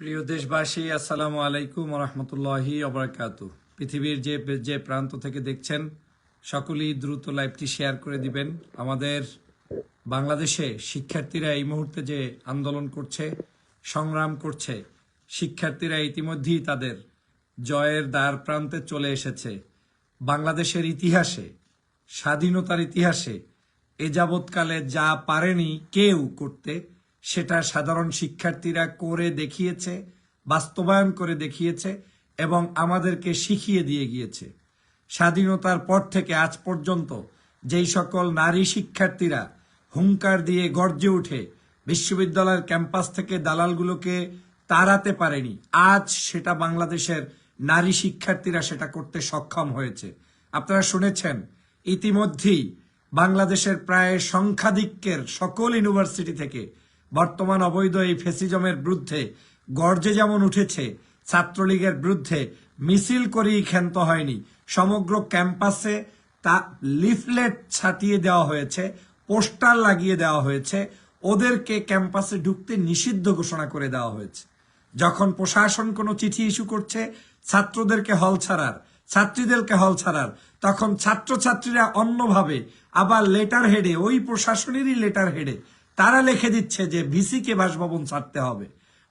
প্রিয় দেশবাসী, আসসালামু আলাইকুম রহমতুল্লাহি অবরাকাত পৃথিবীর যে যে প্রান্ত থেকে দেখছেন, সকলেই দ্রুত লাইভটি শেয়ার করে দিবেন। আমাদের বাংলাদেশে শিক্ষার্থীরা এই মুহূর্তে যে আন্দোলন করছে, সংগ্রাম করছে, শিক্ষার্থীরা ইতিমধ্যেই তাদের জয়ের দ্বার প্রান্তে চলে এসেছে। বাংলাদেশের ইতিহাসে, স্বাধীনতার ইতিহাসে এ যাবৎকালে যা পারেনি কেউ করতে সেটা সাধারণ শিক্ষার্থীরা করে দেখিয়েছে, বাস্তবায়ন করে দেখিয়েছে এবং আমাদেরকে শিখিয়ে দিয়ে গিয়েছে। স্বাধীনতার পর থেকে আজ পর্যন্ত যেই সকল নারী শিক্ষার্থীরা হুঙ্কার দিয়ে গর্জে উঠে বিশ্ববিদ্যালয়ের ক্যাম্পাস থেকে দালালগুলোকে তাড়াতে পারেনি, আজ সেটা বাংলাদেশের নারী শিক্ষার্থীরা সেটা করতে সক্ষম হয়েছে। আপনারা শুনেছেন, ইতিমধ্যেই বাংলাদেশের প্রায় সংখ্যাধিক্যের সকল ইউনিভার্সিটি থেকে বর্তমান অবৈধ এই ফেসিজমের বিরুদ্ধে, গর্জে যেমন উঠেছে, ছাত্রলীগের বিরুদ্ধে মিছিল করেই ক্ষান্ত হয়নি। সমগ্র ক্যাম্পাসে তা লিফলেট ছাটিয়ে দেওয়া হয়েছে, পোস্টার লাগিয়ে দেওয়া হয়েছে, ওদেরকে ক্যাম্পাসে ঢুকতে নিষিদ্ধ ঘোষণা করে দেওয়া হয়েছে। যখন প্রশাসন কোনো চিঠি ইস্যু করছে, ছাত্রদেরকে হল ছাড়ার, ছাত্রীদেরকে হল ছাড়ার, তখন ছাত্রছাত্রীরা অন্যভাবে আবার লেটার হেডে, ওই প্রশাসনেরই লেটার হেডে তারা লিখে দিচ্ছে যে ভিসিকে বাসভবন ছাড়তে হবে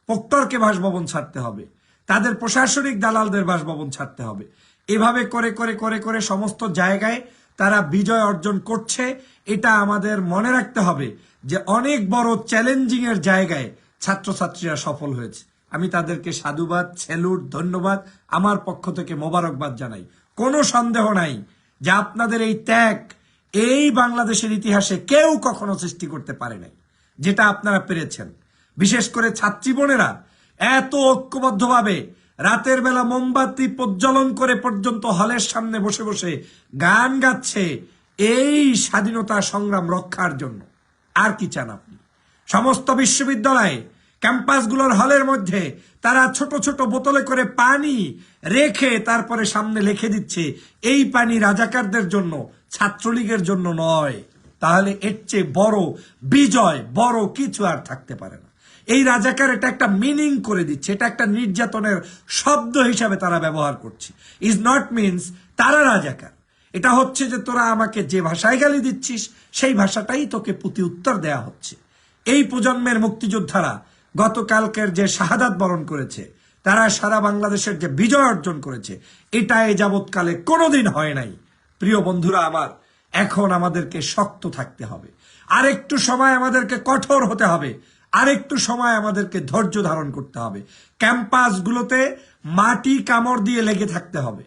প্রক্টরকে বাসভবন ছাড়তে হবে, তাদের প্রশাসনিক দালালদের বাসভবন ছাড়তে হবে। এভাবে করে করে করে করে সমস্ত জায়গায় তারা বিজয় অর্জন করছে। এটা আমাদের মনে রাখতে হবে যে অনেক বড় চ্যালেঞ্জিং এর জায়গায় ছাত্রছাত্রীরা সফল হয়েছে। আমি তাদেরকে সাধুবাদ, সেলুট, ধন্যবাদ, আমার পক্ষ থেকে মোবারকবাদ জানাই। কোনো সন্দেহ নাই যে আপনাদের এই ত্যাগ এই বাংলাদেশের ইতিহাসে কেউ কখনো সৃষ্টি করতে পারে নাই। যেটা আপনারা পেরেছেন। বিশেষ করে ছাত্রী বোনেরা, এত ঐক্যবদ্ধভাবে রাতের বেলা মোমবাতি প্রজ্বলন করে পর্যন্ত হলের সামনে বসে বসে গান গাচ্ছে এই স্বাধীনতা সংগ্রাম রক্ষার জন্য। আর কি চান আপনি? সমস্ত বিশ্ববিদ্যালয়ে ক্যাম্পাসগুলোর হলের মধ্যে তারা ছোট ছোট বোতলে করে পানি রেখে তারপরে সামনে লিখে দিচ্ছে, এই পানি রাজাকারদের জন্য, ছাত্রলীগের জন্য নয়। তাহলে এর চেয়ে বড় বিজয়, বড় কিছু আর থাকতে পারে না। এই রাজাকার এটা একটা মিনিং করে দিচ্ছে, এটা একটা নির্যাতনের শব্দ হিসাবে তারা ব্যবহার করছে। ইজ নট মিনস তারা রাজাকার। এটা হচ্ছে যে তোরা আমাকে যে ভাষায় গালি দিচ্ছিস, সেই ভাষাটাই তোকে প্রতি উত্তর দেয়া হচ্ছে। এই প্রজন্মের মুক্তিযোদ্ধারা গতকালকের যে শাহাদাত বরণ করেছে, তারা সারা বাংলাদেশের যে বিজয় অর্জন করেছে এটা এ যাবৎকালে কোনোদিন হয় নাই। প্রিয় বন্ধুরা আমার এখন আমাদেরকে শক্ত থাকতে হবে। আরেকটু সময় আমাদেরকে কঠোর হতে হবে। আরেকটু সময় আমাদেরকে ধৈর্য ধারণ করতে হবে। ক্যাম্পাসগুলোতে মাটি কামড় দিয়ে লেগে থাকতে হবে।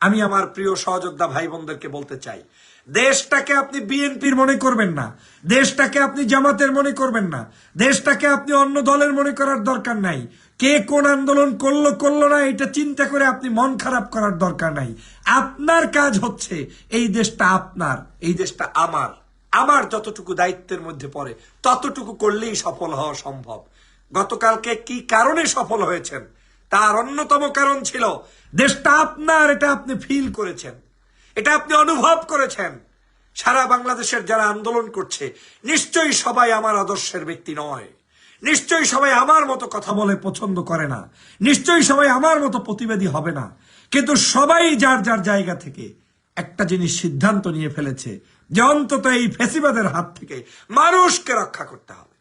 আমি আমার প্রিয় সহযোদ্ধা ভাই বোনদেরকে বলতে চাই, দেশটাকে আপনি বিএনপির মনে করবেন না, দেশটাকে আপনি জামাতের মনে করবেন না, দেশটাকে আপনি অন্য দলের মনে করার দরকার নাই। কে কোন আন্দোলন করল করল না, এটা চিন্তা করে আপনি মন খারাপ করার দরকার নাই। আপনার কাজ হচ্ছে, এই দেশটা আপনার, এই দেশটা আমার। আমার যতটুকু দায়িত্বের মধ্যে পড়ে, ততটুকু করলেই সফল হওয়া সম্ভব। গতকালকে কি কারণে সফল হয়েছেন? তার অন্যতম কারণ ছিল, দেশটা আপনার, এটা আপনি ফিল করেছেন। এটা আপনি অনুভব করেছেন। সারা বাংলাদেশের যারা আন্দোলন করছে, নিশ্চয়ই সবাই আমার আদর্শের ব্যক্তি নয়। নিশ্চয়ই সবাই আমার মতো কথা বলে পছন্দ করে না। নিশ্চয়ই সবাই আমার মতো প্রতিবাদী হবে না। কিন্তু সবাই যার যার জায়গা থেকে একটা জিনিস সিদ্ধান্ত নিয়ে ফেলেছে যে অন্তত এই ফেসিবাদের হাত থেকে মানুষকে রক্ষা করতে হবে।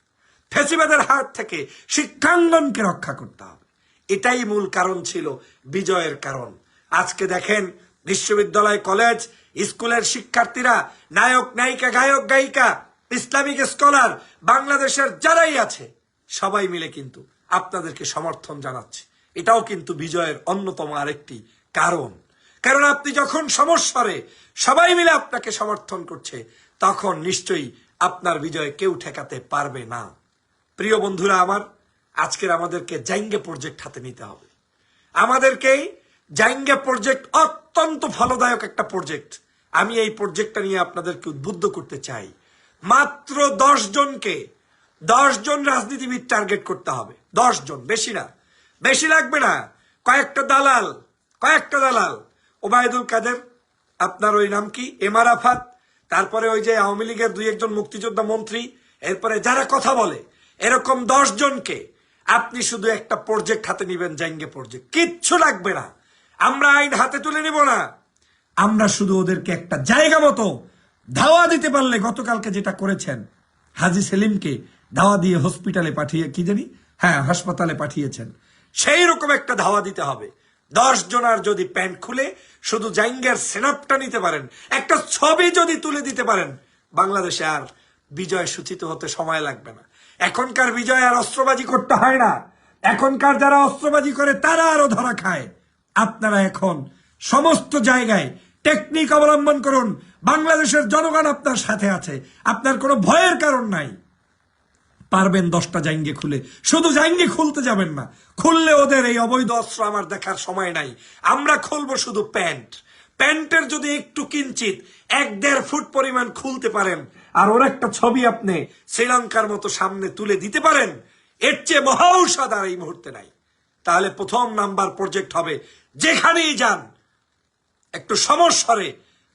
ফেসিবাদের হাত থেকে শিক্ষাঙ্গনকে রক্ষা করতে হবে। এটাই মূল কারণ ছিল বিজয়ের কারণ। আজকে দেখেন বিশ্ববিদ্যালয়, কলেজ, স্কুলের শিক্ষার্থীরা নায়ক, নায়িকা, গায়ক, গায়িকা, ইসলামিক স্কলার, বাংলাদেশের যারাই আছে সবাই মিলে কিন্তু আপনাদেরকে সমর্থন জানাচ্ছে। এটাও কিন্তু বিজয়ের অন্যতম আরেকটি কারণ। কারণ আপনি যখন সমস্যারে সবাই মিলে আপনাকে সমর্থন করছে, তখন নিশ্চয়ই আপনার বিজয় কেউ ঠেকাতে পারবে না। প্রিয় বন্ধুরা আমার, আজকের আমাদেরকে জাইঙ্গে প্রজেক্ট হাতে নিতে হবে। আমাদেরকেই জাইঙ্গে প্রজেক্ট অত্যন্ত ফলদায়ক একটা প্রজেক্ট। আমি এই প্রজেক্টটা নিয়ে আপনাদেরকে উদ্বুদ্ধ করতে চাই। মাত্র দশ জনকে দশ জন রাজনীতিবিদ টার্গেট করতে হবে। দশ জন, বেশি না। বেশি লাগবে না। কয়েকটা দালাল কয়েকটা দালাল। ওবায়দুল কাদের, আপনার ওই নাম কি? এম আরাফাত তারপরে ওই যে আওয়ামী লীগের দুই একজন মুক্তিযোদ্ধা মন্ত্রী, এরপরে যারা কথা বলে, এরকম দশ জনকে আপনি শুধু একটা প্রজেক্ট হাতে নিবেন, জাইঙ্গে প্রজেক্ট কিচ্ছু লাগবে না। আমরা আইন হাতে তুলে নিব না। আমরা শুধু ওদেরকে একটা জায়গা মতো ধাওয়া দিতে পারলে গতকালকে যেটা করেছেন, হাজি সেলিমকে ধাওয়া দিয়ে হসপিটালে পাঠিয়ে, কি জানি? হ্যাঁ হাসপাতালে পাঠিয়েছেন। সেই রকম একটা ধাওয়া দিতে হবে। দশ জনার যদি প্যান্ট খুলে, শুধু জাইঙ্গের সেনাপটা নিতে পারেন। একটা ছবি যদি তুলে দিতে পারেন, বাংলাদেশে আর বিজয় সূচিত হতে সময় লাগবে না। এখনকার বিজয় আর অস্ত্রবাজি করতে হয় না। এখনকার যারা অস্ত্রবাজি করে, তারা আরও ধরা খায়। আপনারা এখন সমস্ত জায়গায় টেকনিক অবলম্বন করুন। বাংলাদেশের জনগণ আপনার সাথে আছে। আপনার কোনো ভয়ের কারণ নাই। পারবেন দশটা জাইঙ্গে খুলে। শুধু জাইঙ্গে খুলতে যাবেন না, খুললে ওদের এই অবৈধ অস্ত্র আমার দেখার সময় নাই। আমরা খুলবো শুধু প্যান্ট। প্যান্টের যদি একটু কিঞ্চিত, এক দেড় ফুট পরিমাণ খুলতে পারেন, আর ওর একটা ছবি আপনি শ্রীলঙ্কার মতো সামনে তুলে দিতে পারেন, এর চেয়ে মহা ঔষধ আর এই মুহূর্তে নাই। তাহলে প্রথম নাম্বার প্রজেক্ট হবে, যেখানেই যান, একটু সমস্বরে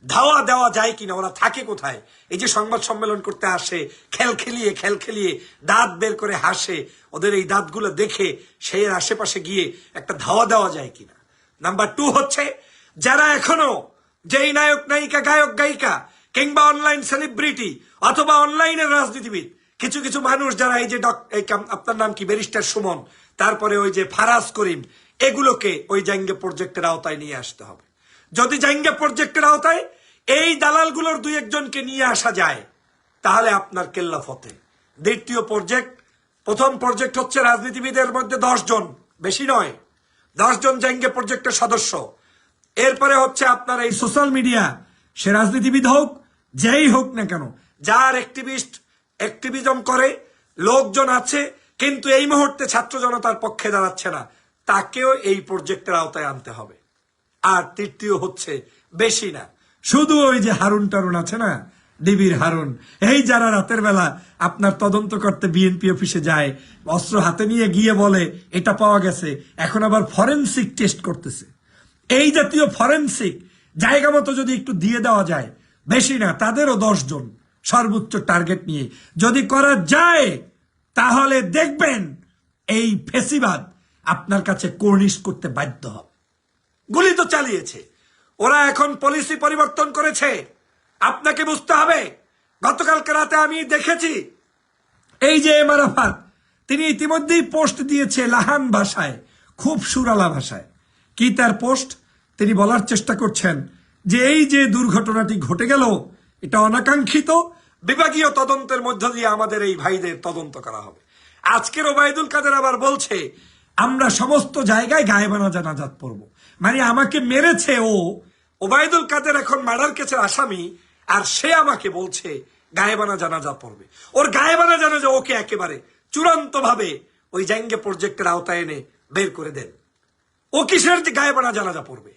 ধাওয়া দেওয়া যায় কিনা, ওরা থাকে কোথায়? এই যে সংবাদ সম্মেলন করতে আসে খেল খেলিয়ে খেল খেলিয়ে দাঁত বের করে হাসে, ওদের এই দাঁতগুলো দেখে সেই আশেপাশে গিয়ে একটা ধাওয়া দেওয়া যায় কিনা? নাম্বার টু হচ্ছে, যারা এখনও যেই নায়ক, নায়িকা, গায়ক, গায়িকা, কিংবা অনলাইন সেলিব্রিটি অথবা অনলাইনের রাজনীতিবিদ, কিছু কিছু মানুষ যারা এই যে আপনার নাম কি? ব্যারিস্টার সুমন, তারপরে ওই যে ফারাজ করিম, এগুলোকে ওই জাঙ্গে প্রজেক্টের আওতায় নিয়ে আসতে হবে। যদি জাঙ্গে প্রজেক্টের আওতায় এই দালালগুলোর দুই একজনকে নিয়ে আসা যায়, তাহলে আপনার কেল্লা ফতে। দ্বিতীয় প্রজেক্ট প্রথম প্রজেক্ট হচ্ছে রাজনীতিবিদের মধ্যে জন বেশি নয় জন জাঙ্গে প্রজেক্টের সদস্য। এরপরে হচ্ছে আপনার এই সোশ্যাল মিডিয়া সে রাজনীতিবিদ হোক, যেই হোক না কেন, যার অ্যাক্টিভিস্ট অ্যাক্টিভিজম করে, লোকজন আছে, কিন্তু এই মুহূর্তে ছাত্র জনতার পক্ষে দাঁড়াচ্ছে না, তাকেও এই প্রজেক্টের আওতায় আনতে হবে। আর তৃতীয় হচ্ছে বেশি না। শুধু ওই যে হারুন টারুন আছে না, ডিবির হারুন, এই যারা রাতের বেলা আপনার তদন্ত করতে বিএনপি অফিসে যায়, অস্ত্র হাতে নিয়ে গিয়ে বলে, এটা পাওয়া গেছে। এখন আবার ফরেন্সিক টেস্ট করতেছে। এই জাতীয় ফরেনসিক জায়গা মতো যদি একটু দিয়ে দেওয়া যায়, বেশি না, তাদেরও জন সর্বোচ্চ টার্গেট নিয়ে। যদি করা যায়, তাহলে দেখবেন এই ফেসিবাদ আপনার কাছে কর্নিশ করতে বাধ্য হবে। গুলি তো চালিয়েছে। ওরা এখন পলিসি পরিবর্তন করেছে। আপনাকে বুঝতে হবে, গতকালকে রাতে আমি দেখেছি, এই যে এম তিনি ইতিমধ্যেই পোস্ট দিয়েছে লাহান ভাষায়, খুব সুরালা ভাষায়। কি তার পোস্ট? তিনি বলার চেষ্টা করছেন যে এই যে দুর্ঘটনাটি ঘটে গেল, এটা অনাকাঙ্ক্ষিত, বিভাগীয় তদন্তের মধ্য দিয়ে আমাদের এই ভাইদের তদন্ত করা হবে। আজকের ওবায়দুল কাদের আবার বলছে আমরা সমস্ত জায়গায় গায়েবানা জানাজাত পড়ব। মানে আমাকে মেরেছে ও। ওবায়দুল কাদের এখন মার্ডার কেসের আসামি, আর সে আমাকে বলছে গায়েবানা জানাজা পড়বে। ওর গায়েবানা জানাজা ওকে একেবারে চূড়ান্ত ভাবে ওই জাঙ্গে প্রজেক্টের আওতায় এনে বের করে দেন। ও কিসের যে গায়েবানা জানাজা পড়বে?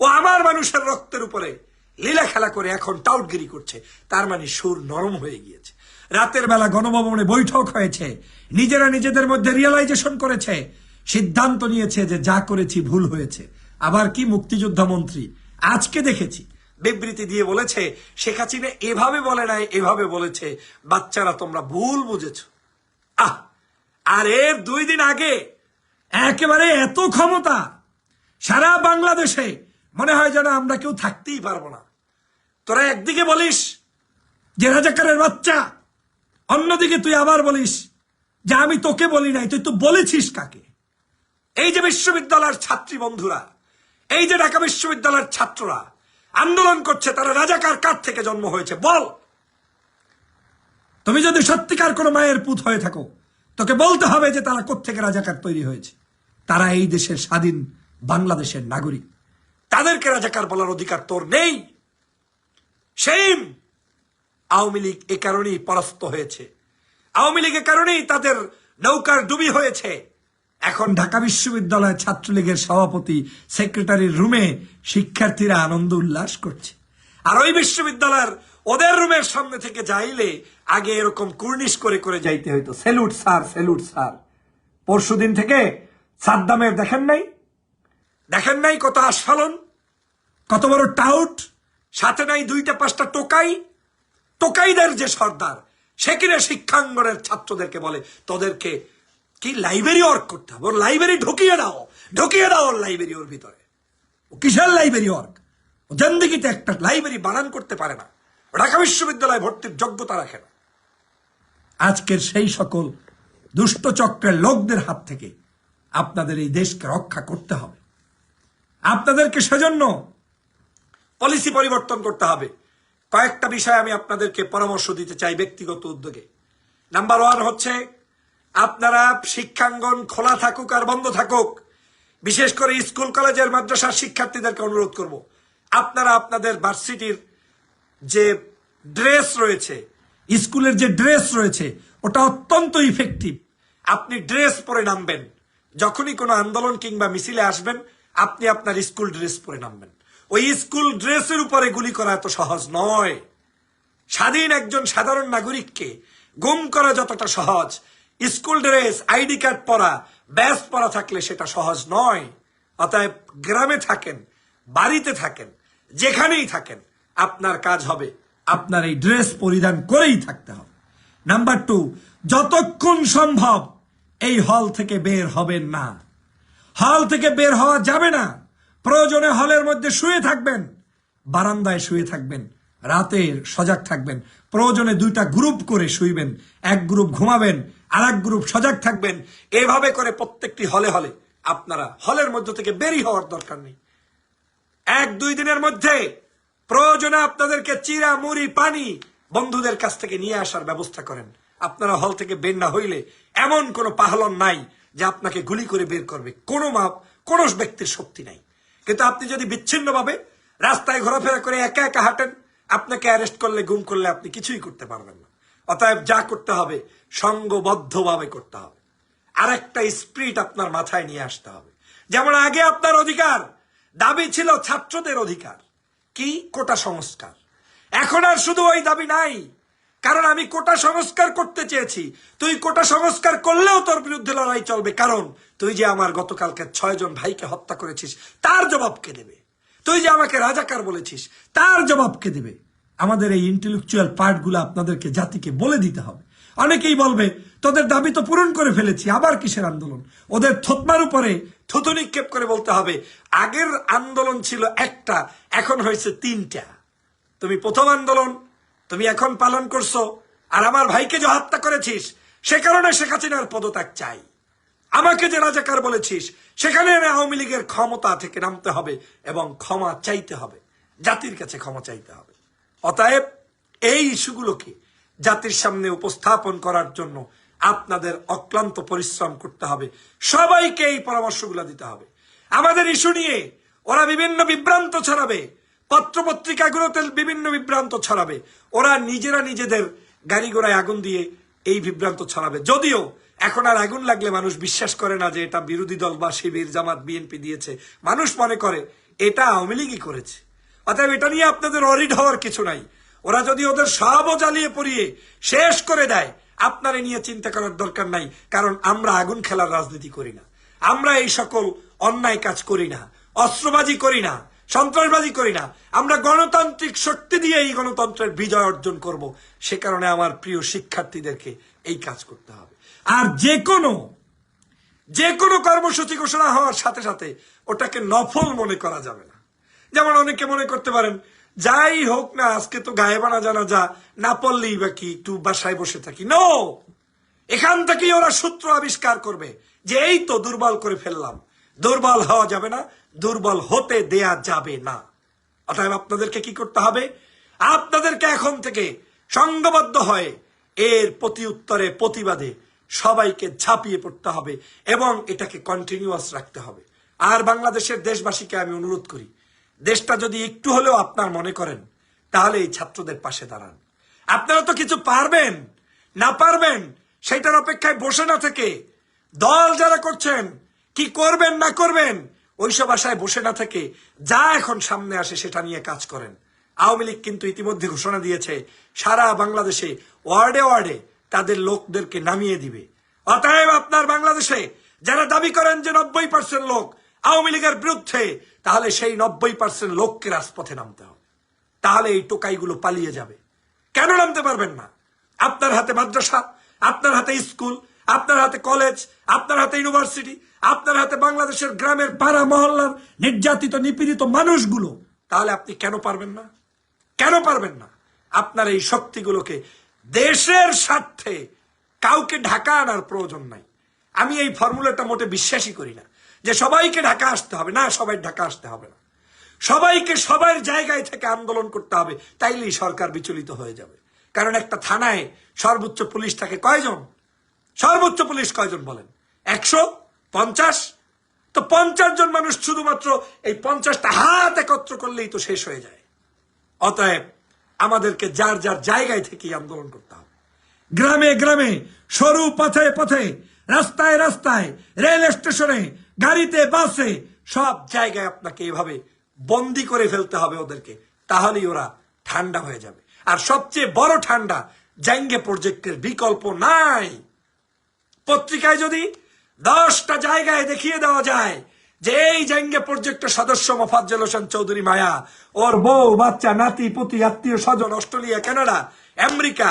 ও আমার মানুষের রক্তের উপরে লীলা খেলা করে এখন টাউটগিরি করছে। তার মানে সুর নরম হয়ে গিয়েছে। রাতের বেলা গণভবনে বৈঠক হয়েছে। নিজেরা নিজেদের মধ্যে রিয়েলাইজেশন করেছে। সিদ্ধান্ত নিয়েছে যে যা করেছি ভুল হয়েছে। আবার কি মুক্তিযোদ্ধা মন্ত্রী? আজকে দেখেছি। বিবৃতি দিয়ে বলেছে, শেখ হাসিনা এভাবে বলে নাই, এভাবে বলেছে। বাচ্চারা তোমরা ভুল বুঝেছ। আহ! আর এর দুই দিন আগে একেবারে এত ক্ষমতা সারা বাংলাদেশে, মনে হয় যেন আমরা কেউ থাকতেই পারব না। তোরা একদিকে বলিস যে রাজাকারের বাচ্চা অন্যদিকে তুই আবার বলিস যে আমি তোকে বলি নাই, তুই তো বলেছিস কাকে? এই যে বিশ্ববিদ্যালয়ের ছাত্রী বন্ধুরা, এই যে ঢাকা বিশ্ববিদ্যালয়ের ছাত্ররা আন্দোলন করছে, তারা রাজাকার কার থেকে জন্ম হয়েছে? বল। তুমি যদি সত্যিকার কোনো মায়ের পুত হয়ে থাকো, তোকে বলতে হবে যে তারা কোত্থেকে রাজাকার তৈরি হয়েছে। তারা এই দেশের স্বাধীন বাংলাদেশের নাগরিক। তাদেরকে রাজাকার বলার অধিকার তোর নেই। সেইম আওয়ামী লীগ এ কারণেই পরাস্ত হয়েছে। আওয়ামী লীগের কারণেই তাদের নৌকার ডুবি হয়েছে। এখন ঢাকা বিশ্ববিদ্যালয়ের ছাত্রলীগের সভাপতি সেক্রেটারির রুমে শিক্ষার্থীরা আনন্দ উল্লাস করছে। আর ওই বিশ্ববিদ্যালয়ের ওদের রুমের সামনে থেকে যাইলে আগে এরকম কুর্নিশ করে করে যাইতে হইতো। Salute, sir salute, sir. পরশুদিন থেকে সাদ্দামের দেখেন নাই? দেখেন নাই কত আস্ফালন? কত বড় টাউট? সাথে নাই দুইটা, পাঁচটা টোকাই? টোকাইদের যে সর্দার, সে কিনা শিক্ষাঙ্গনের ছাত্রদেরকে বলে, তোদেরকে কি লাইব্রেরি ওয়ার্ক করতে হবে? ওর লাইব্রেরি ঢুকিয়ে দাও ঢুকিয়ে দাও ওর লাইব্রেরি ওর ভিতরে। ও কিসের লাইব্রেরি ওয়ার্ক ও জিন্দিগিতে একটা লাইব্রেরি বানান করতে পারে না। ঢাকা বিশ্ববিদ্যালয়ে ভর্তির যোগ্যতা রাখে না। আজকের সেই সকল দুষ্ট চক্রের লোকদের হাত থেকে আপনাদের এই দেশকে রক্ষা করতে হবে। আপনাদেরকে সেজন্য পলিসি পরিবর্তন করতে হবে। কয়েকটা বিষয় আমি আপনাদেরকে পরামর্শ দিতে চাই ব্যক্তিগত উদ্যোগে। নাম্বার ওয়ান হচ্ছে, আপনারা শিক্ষাঙ্গন খোলা থাকুক আর বন্ধ থাকুক, বিশেষ করে স্কুল, কলেজের মাদ্রাসার শিক্ষার্থীদেরকে অনুরোধ করব। আপনারা আপনাদের ভার্সিটির যে ড্রেস রয়েছে, স্কুলের যে ড্রেস রয়েছে, ওটা অত্যন্ত ইফেক্টিভ আপনি ড্রেস পরে নামবেন। যখনই কোনো আন্দোলন কিংবা মিছিলে আসবেন, আপনি আপনার স্কুল ড্রেস পরে নামবেন। ওই স্কুল ড্রেসের উপরে গুলি করা এত সহজ নয়। স্বাধীন একজন সাধারণ নাগরিককে গুম করা যতটা সহজ, স্কুল ড্রেস, আইডি কার্ড পরা, ব্যাস পরা থাকলে সেটা সহজ নয়। অতএব গ্রামে থাকেন, বাড়িতে থাকেন, যেখানেই থাকেন, আপনার কাজ হবে। আপনার এই ড্রেস পরিধান করেই থাকতে হবে। নাম্বার টু, যতক্ষণ সম্ভব এই হল থেকে বের হবেন না। হল থেকে বের হওয়া যাবে না। প্রয়োজনে হলের মধ্যে শুয়ে থাকবেন, বারান্দায় শুয়ে থাকবেন, রাতে সজাগ থাকবেন, প্রয়োজনে দুইটা গ্রুপ করে শুইবেন, এক গ্রুপ ঘুমাবেন আর এক গ্রুপ সজাগ থাকবেন। এভাবে করে প্রত্যেকটি হলে হলে আপনারা হলের মধ্য থেকে বেরি হওয়ার দরকার নেই। এক, দুই দিনের মধ্যে প্রয়োজনে আপনাদেরকে চিরা, মুড়ি, পানি বন্ধুদের কাছ থেকে নিয়ে আসার ব্যবস্থা করেন। আপনারা হল থেকে বের না হইলে এমন কোনো পাহলন নাই যে আপনাকে গুলি করে বের করবে। কোনো মাপ, কোনো ব্যক্তির শক্তি নাই। কিন্তু আপনি যদি বিচ্ছিন্নভাবে রাস্তায় ঘোরাফেরা করে একা একা হাঁটেন, আপনাকে অ্যারেস্ট করলে, গুম করলে আপনি কিছুই করতে পারবেন না। অতএব যা করতে হবে, সঙ্গবদ্ধভাবে করতে হবে। আরেকটা স্পিরিট আপনার মাথায় নিয়ে আসতে হবে। যেমন আগে আপনার অধিকার, দাবি ছিল ছাত্রদের অধিকার। কি? কোটা সংস্কার। এখন আর শুধু ওই দাবি নাই। কারণ আমি কোটা সংস্কার করতে চেয়েছি। তুই কোটা সংস্কার করলেও তোর বিরুদ্ধে লড়াই চলবে। কারণ তুই যে আমার গতকালকে ছয়জন ভাইকে হত্যা করেছিস, তার জবাব কে দেবে? তুই যে আমাকে রাজাকার বলেছিস, তার জবাব কে দেবে? আমাদের এই ইন্টেলেকচুয়াল পার্টগুলো আপনাদেরকে জাতিকে বলে দিতে হবে। অনেকেই বলবে, তোদের দাবি তো পূরণ করে ফেলেছি, আবার কিসের আন্দোলন? ওদের থতমার উপরে থুতু নিক্ষেপ করে বলতে হবে, আগের আন্দোলন ছিল একটা, এখন হয়েছে তিনটা। তুমি প্রথম আন্দোলন তুমি এখন পালন করছ, আর আমার ভাইকে যে হত্যা করেছিস, সে কারণে শেখ হাসিনার পদত্যাগ চাই। আমাকে যে রাজাকার বলেছিস, সেখানে আওয়ামী লীগের ক্ষমতা থেকে নামতে হবে এবং ক্ষমা চাইতে হবে, জাতির কাছে ক্ষমা চাইতে হবে। অতএব এই ইস্যুগুলোকে জাতির সামনে উপস্থাপন করার জন্য আপনাদের অক্লান্ত পরিশ্রম করতে হবে, সবাইকে এই পরামর্শগুলো দিতে হবে। আমাদের ইস্যু নিয়ে ওরা বিভিন্ন বিভ্রান্ত ছড়াবে পত্রপত্রিকাগুলোতে বিভিন্ন বিভ্রান্ত ছড়াবে। ওরা নিজেরা নিজেদের গাড়ি ঘোড়ায় আগুন দিয়ে এই বিভ্রান্ত ছড়াবে। যদিও এখন আর আগুন লাগলে মানুষ বিশ্বাস করে না যে এটা বিরোধী দল বা শিবির, জামাত, বিএনপি দিয়েছে। মানুষ মনে করে এটা আওয়ামী লীগই করেছে। অতএব এটা নিয়ে আপনাদের অরিড হওয়ার কিছু নাই। ওরা যদি ওদের সবও জ্বালিয়ে পড়িয়ে শেষ করে দেয়, আপনারে নিয়ে চিন্তা করার দরকার নাই, কারণ আমরা আগুন খেলার রাজনীতি করি না। আমরা এই সকল অন্যায় কাজ করি না, অস্ত্রবাজি করি না সন্ত্রাসবাজি করি না। আমরা গণতান্ত্রিক শক্তি দিয়ে এই গণতন্ত্রের বিজয় অর্জন করব। সে কারণে আমার প্রিয় শিক্ষার্থীদেরকে এই কাজ করতে হবে। আর যে কোনো যে কোনো কর্মসূচি ঘোষণা হওয়ার সাথে সাথে ওটাকে নফল মনে করা যাবে না। যেমন অনেকে মনে করতে পারেন, যাই হোক না, আজকে তো গায়ে বানা জানা যা, না পড়লেই বা কি, একটু বাসায় বসে থাকি। নো এখান থেকেই ওরা সূত্র আবিষ্কার করবে যে, এই তো দুর্বল করে ফেললাম। দুর্বল হওয়া যাবে না দুর্বল হতে দেয়া যাবে না। অতএব আপনাদেরকে কি করতে হবে? আপনাদেরকে এখন থেকে সংঘবদ্ধ হয়ে এর প্রতি উত্তরে প্রতিবাদে সবাইকে ঝাঁপিয়ে পড়তে হবে এবং এটাকে কন্টিনিউয়াস রাখতে হবে। আর বাংলাদেশের দেশবাসীকে আমি অনুরোধ করি, দেশটা যদি একটু হলেও আপনার মনে করেন তাহলে এই ছাত্রদের পাশে দাঁড়ান। আপনারা তো কিছু পারবেন, না পারবেন, সেটার অপেক্ষায় বসে না থেকে দল যারা করছেন, কি করবেন, না করবেন ওইসব আশায় বসে না থেকে যা এখন সামনে আসে সেটা নিয়ে কাজ করেন। আওয়ামী লীগ কিন্তু ইতিমধ্যে ঘোষণা দিয়েছে, সারা বাংলাদেশে ওয়ার্ডে ওয়ার্ডে তাদের লোকদেরকে নামিয়ে দিবে। অতএব আপনার বাংলাদেশে যারা দাবি করেন যে নব্বই পার্সেন্ট লোক আওয়ামী লীগের বিরুদ্ধে, তাহলে সেই নব্বই পার্সেন্ট লোককে রাজপথে নামতে হবে। তাহলে এই টোকাইগুলো পালিয়ে যাবে। কেন নামতে পারবেন না? আপনার হাতে মাদ্রাসা, আপনার হাতে স্কুল আপনার হাতে কলেজ আপনার হাতে ইউনিভার্সিটি আপনার হাতে বাংলাদেশের গ্রামের পাড়া মহল্লার নির্যাতিত, নিপীড়িত মানুষগুলো, তাহলে আপনি কেন পারবেন না? কেন পারবেন না? আপনার এই শক্তিগুলোকে দেশের স্বার্থে কাউকে ঢাকা আনার প্রয়োজন নাই। আমি এই ফর্মুলাটা মোটে বিশ্বাসই করি না যে সবাইকে ঢাকা আসতে হবে। না, সবাই ঢাকা আসতে হবে না। সবাইকে সবার জায়গায় থেকে আন্দোলন করতে হবে, তাইলেই সরকার বিচলিত হয়ে যাবে। কারণ একটা থানায় সর্বোচ্চ পুলিশ থাকে কয়জন? সর্বোচ্চ পুলিশ কয়জন বলেন? একশো? পঞ্চাশ? তো পঞ্চাশ জন মানুষ শুধুমাত্র এই পঞ্চাশটা হাত একত্র করলেই তো শেষ হয়ে যায়। অতএব আমাদেরকে যার যার জায়গায় থেকেই আন্দোলন করতে হবে। গ্রামে গ্রামে, সরু পথে পথে, রাস্তায় রাস্তায়, রেল স্টেশনে, গাড়িতে, বাসে, সব জায়গায় আপনাকে এভাবে বন্দি করে ফেলতে হবে ওদেরকে। তাহলেই ওরা ঠান্ডা হয়ে যাবে। আর সবচেয়ে বড় ঠান্ডা জ্যাঙ্গে প্রজেক্টের বিকল্প নাই। পত্রিকায় যদি দশটা জায়গায় দেখিয়ে দেওয়া যায় যে এই জাঙ্গে প্রজেক্টের সদস্য মোফাজ্জল হোসেন চৌধুরী মায়া, ওর বউ, বাচ্চা, নাতি, পুতি, আত্মীয় স্বজন, অস্ট্রেলিয়া, কানাডা, আমেরিকা,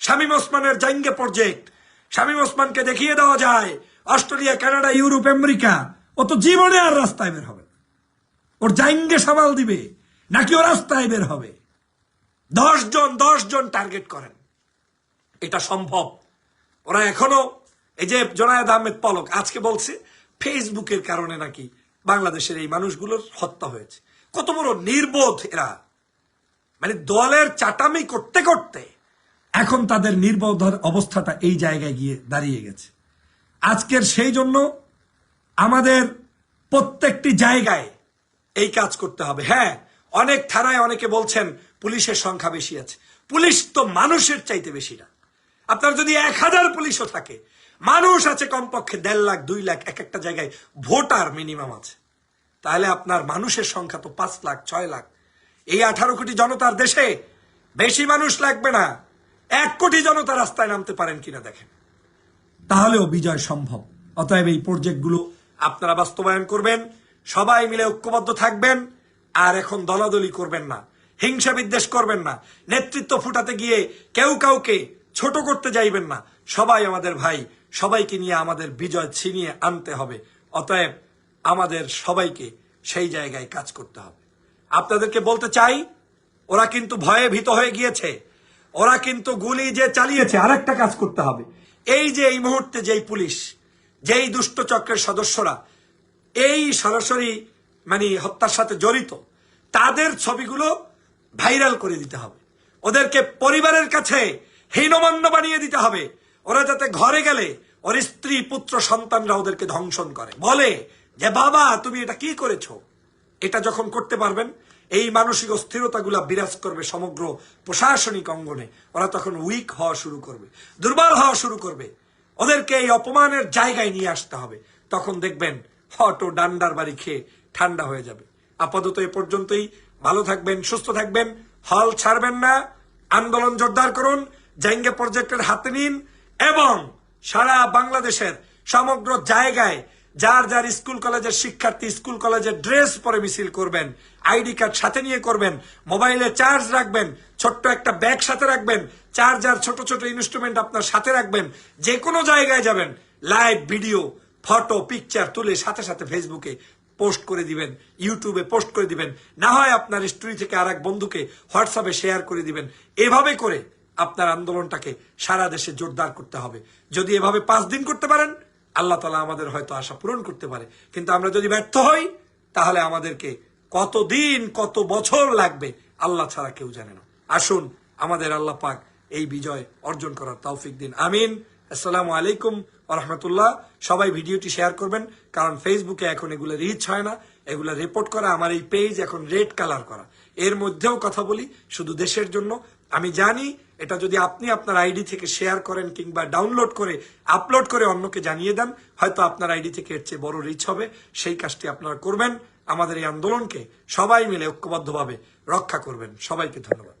শামীম ওসমানের জাঙ্গে প্রজেক্ট। শামীম ওসমানকে দেখিয়ে দেওয়া যায়, অস্ট্রেলিয়া, কানাডা, ইউরোপ, আমেরিকা, ও তো জীবনে আর রাস্তায় বের হবে ওর জাঙ্গে সামাল দিবে, নাকি ও রাস্তায় বের হবে? দশ জন দশ জন টার্গেট করেন। এটা সম্ভব। ওরা এখনও এই যে জোনায়েদ আহমেদ পলক, আজকে বলছে ফেসবুকের কারণে নাকি বাংলাদেশের এই মানুষগুলোর হত্যা হয়েছে। কত বড় নির্বোধ এরা। মানে দলের চাটামি করতে করতে এখন তাদের নির্বোধ অবস্থাটা এই জায়গায় গিয়ে দাঁড়িয়ে গেছে। আজকের সেই জন্য আমাদের প্রত্যেকটি জায়গায় এই কাজ করতে হবে। হ্যাঁ অনেক থানায় অনেকে বলছেন পুলিশের সংখ্যা বেশি আছে। পুলিশ তো মানুষের চাইতে বেশি না। আপনার যদি এক হাজার পুলিশও থাকে মানুষ আছে কমপক্ষে দেড় লাখ, দুই লাখ, এক একটা জায়গায় ভোটার মিনিমাম আছে। তাহলে আপনার মানুষের সংখ্যা তো পাঁচ লাখ, ছয় লাখ। এই আঠারো কোটি জনতার দেশে বেশি মানুষ লাগবে না। এক কোটি জনতা রাস্তায় নামতে পারেন কিনা দেখেন। তাহলেও বিজয় সম্ভব। অতএব এই প্রজেক্টগুলো আপনারা বাস্তবায়ন করবেন, সবাই মিলে ঐক্যবদ্ধ থাকবেন, আর এখন দলাদলি করবেন না, হিংসা বিদ্বেষ করবেন না, নেতৃত্ব ফুটাতে গিয়ে কেউ কাউকে ছোট করতে যাইবেন না। সবাই আমাদের ভাই সবাইকে নিয়ে আমাদের বিজয় ছিনিয়ে আনতে হবে। অতএব আমাদের সবাইকে সেই জায়গায় কাজ করতে হবে। আপনাদেরকে বলতে চাই, ওরা কিন্তু ভয়ে ভীত হয়ে গিয়েছে। ওরা কিন্তু গুলি যে চালিয়েছে আর একটা কাজ করতে হবে। এই যে এই মুহূর্তে যেই পুলিশ, যেই দুষ্ট চক্রের সদস্যরা, এই সরাসরি মানে হত্যার সাথে জড়িত, তাদের ছবিগুলো ভাইরাল করে দিতে হবে। ওদেরকে পরিবারের কাছে হীনমান্য বানিয়ে দিতে হবে। ওরা যাতে ঘরে গেলে ওর স্ত্রী পুত্র সন্তানরা ওদেরকে ধ্বংসন করে। বলে যে, বাবা, তুমি এটা কি করেছ? এটা যখন করতে পারবেন, এই মানসিক অস্থিরতাগুলা বিরাজ করবে সমগ্র প্রশাসনিক অঙ্গনে। ওরা তখন উইক হওয়া শুরু করবে, দুর্বল হওয়া শুরু করবে। ওদেরকে এই অপমানের জায়গায় নিয়ে আসতে হবে। তখন দেখবেন হটো ডান্ডার বাড়ি খেয়ে ঠান্ডা হয়ে যাবে। আপাতত এ পর্যন্তই। ভালো থাকবেন, সুস্থ থাকবেন, হল ছাড়বেন না। আন্দোলন জোরদার করুন, জাইঙ্গে প্রজেক্টের হাতে নিন এবং সারা বাংলাদেশের সমগ্র জায়গায় যার যার স্কুল কলেজের শিক্ষার্থী স্কুল কলেজের ড্রেস পরে মিছিল করবেন, আইডি কার্ড সাথে নিয়ে করবেন, মোবাইলে চার্জ রাখবেন, ছোট্ট একটা ব্যাগ সাথে রাখবেন, চার্জার, ছোট ছোট ইনস্ট্রুমেন্ট আপনার সাথে রাখবেন যে কোনো জায়গায় যাবেন লাইভ ভিডিও ফটো পিকচার তুলে সাথে সাথে ফেসবুকে পোস্ট করে দিবেন ইউটিউবে পোস্ট করে দিবেন, না হয় আপনার স্টোরি থেকে আর এক বন্ধুকে হোয়াটসঅ্যাপে শেয়ার করে দিবেন। এভাবে করে আপনার আন্দোলনটাকে সারা দেশে জোরদার করতে হবে। যদি এভাবে পাঁচ দিন করতে পারেন, আল্লাহ তালা আমাদের হয়তো আশা পূরণ করতে পারে। কিন্তু আমরা যদি ব্যর্থ হই, তাহলে আমাদেরকে কতদিন, কত বছর লাগবে, আল্লাহ ছাড়া কেউ জানে না। আসুন, আমাদের আল্লাহ পাক এই বিজয় অর্জন করার তৌফিক দিন। আমিন। আসসালামু আলাইকুম রহমতুল্লাহ। সবাই ভিডিওটি শেয়ার করবেন, কারণ ফেসবুকে এখন এগুলো রিচ হয় না। এগুলো রিপোর্ট করা, আমার এই পেজ এখন রেড কালার করা। এর মধ্যেও কথা বলি, শুধু দেশের জন্য আমি জানি, এটা যদি আপনি আপনার আইডি থেকে শেয়ার করেন কিংবা ডাউনলোড করে আপলোড করে অন্যকে জানিয়ে দেন, হয়তো আপনার আইডি থেকে এর চেয়ে বড় রিচ হবে। সেই কাজটি আপনারা করবেন। আমাদের এই আন্দোলনকে সবাই মিলে ঐক্যবদ্ধভাবে রক্ষা করবেন। সবাইকে ধন্যবাদ।